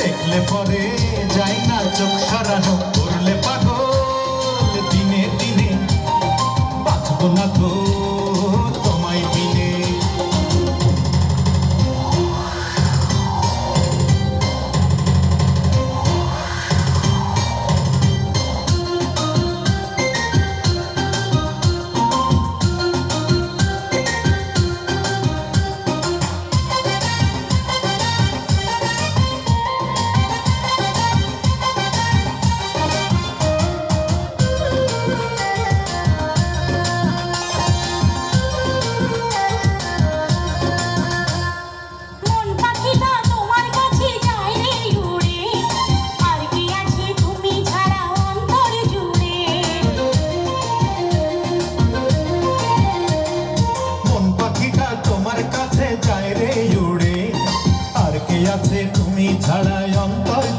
দেখলে পরে যাই না চোখ সরানো করলে পাগল। যায় রে উড়ে। আর কে আছে তুমি ছাড়া অন্তর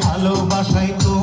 ভালোবাসায় তো